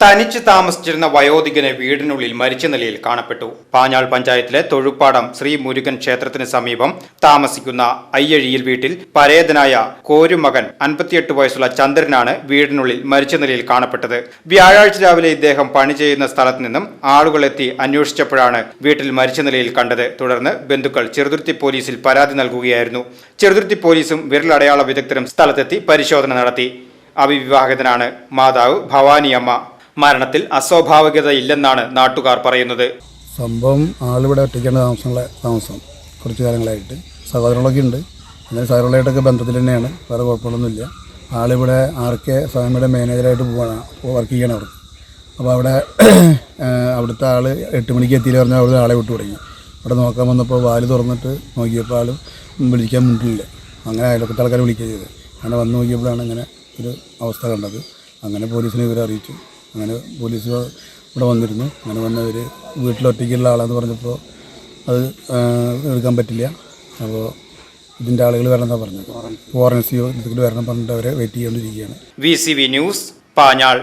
തനിച്ച് താമസിച്ചിരുന്ന വയോധികനെ വീടിനുള്ളിൽ മരിച്ച നിലയിൽ കാണപ്പെട്ടു. പാഞ്ഞാൾ പഞ്ചായത്തിലെ തൊഴുപ്പാടം ശ്രീ മുരുകൻ ക്ഷേത്രത്തിന് സമീപം താമസിക്കുന്ന അയ്യഴിയിൽ വീട്ടിൽ പരേതനായ കോരുമകൻ അൻപത്തിയെട്ട് വയസ്സുള്ള ചന്ദ്രനാണ് വീടിനുള്ളിൽ മരിച്ച നിലയിൽ കാണപ്പെട്ടത്. വ്യാഴാഴ്ച രാവിലെ ഇദ്ദേഹം പണി ചെയ്യുന്ന സ്ഥലത്ത് നിന്നും ആളുകളെത്തി അന്വേഷിച്ചപ്പോഴാണ് വീട്ടിൽ മരിച്ച നിലയിൽ കണ്ടത്. തുടർന്ന് ബന്ധുക്കൾ ചെറുതുരുത്തി പോലീസിൽ പരാതി നൽകുകയായിരുന്നു. ചെറുതുരുത്തി പോലീസും വിരലടയാള വിദഗ്ധരും സ്ഥലത്തെത്തി പരിശോധന നടത്തി. അവിവാഹിതനാണ്. മാതാവ് ഭവാനിയമ്മ. മരണത്തിൽ അസ്വാഭാവികതയില്ലെന്നാണ് നാട്ടുകാർ പറയുന്നത്. സംഭവം ആളിവിടെ ഒറ്റയ്ക്കാണ് താമസമുള്ള താമസം. കുറച്ച് കാലങ്ങളായിട്ട്. സഹോദരങ്ങളൊക്കെ ഉണ്ട്. അങ്ങനെ സഹോദരങ്ങളായിട്ടൊക്കെ ബന്ധത്തിൽ തന്നെയാണ്. വേറെ കുഴപ്പമൊന്നുമില്ല ആളിവിടെ ആർ കെ സ്വാമിയുടെ മാനേജറായിട്ട് പോവാണ്. വർക്ക് ചെയ്യണം അവർക്ക് അപ്പോൾ അവിടെ അവിടുത്തെ ആൾ എട്ട് മണിക്ക് എത്തിയില്ല പറഞ്ഞാൽ അവിടെ ആളെ വിട്ടു തുടങ്ങി. അവിടെ നോക്കാൻ വന്നപ്പോൾ വാൽ തുറന്നിട്ട് നോക്കിയപ്പോൾ ആൾ വിളിക്കാൻ മുട്ടില്ല. അങ്ങനെ അയൽപ്പത്തെ ആൾക്കാരെ വിളിക്കുക ചെയ്തത്. അങ്ങനെ വന്ന് നോക്കിയപ്പോഴാണ് ഇങ്ങനെ ഒരു അവസ്ഥ കണ്ടത്. അങ്ങനെ പോലീസിനെ ഇവരെ അറിയിച്ചു. അങ്ങനെ പോലീസ് ഇവിടെ വന്നിരുന്നു അങ്ങനെ വന്നവർ വീട്ടിലൊറ്റയ്ക്കുള്ള ആളാന്ന് പറഞ്ഞപ്പോൾ അത് എടുക്കാൻ പറ്റില്ല അപ്പോൾ ഇതിന്റെ ആളുകൾ വരണമെന്നാണ് പറഞ്ഞത് ഫോറൻസിക് വരണം പറഞ്ഞിട്ട് അവരെ വെയിറ്റ് ചെയ്തുകൊണ്ടിരിക്കുകയാണ് വി ന്യൂസ് പാഞ്ഞാൾ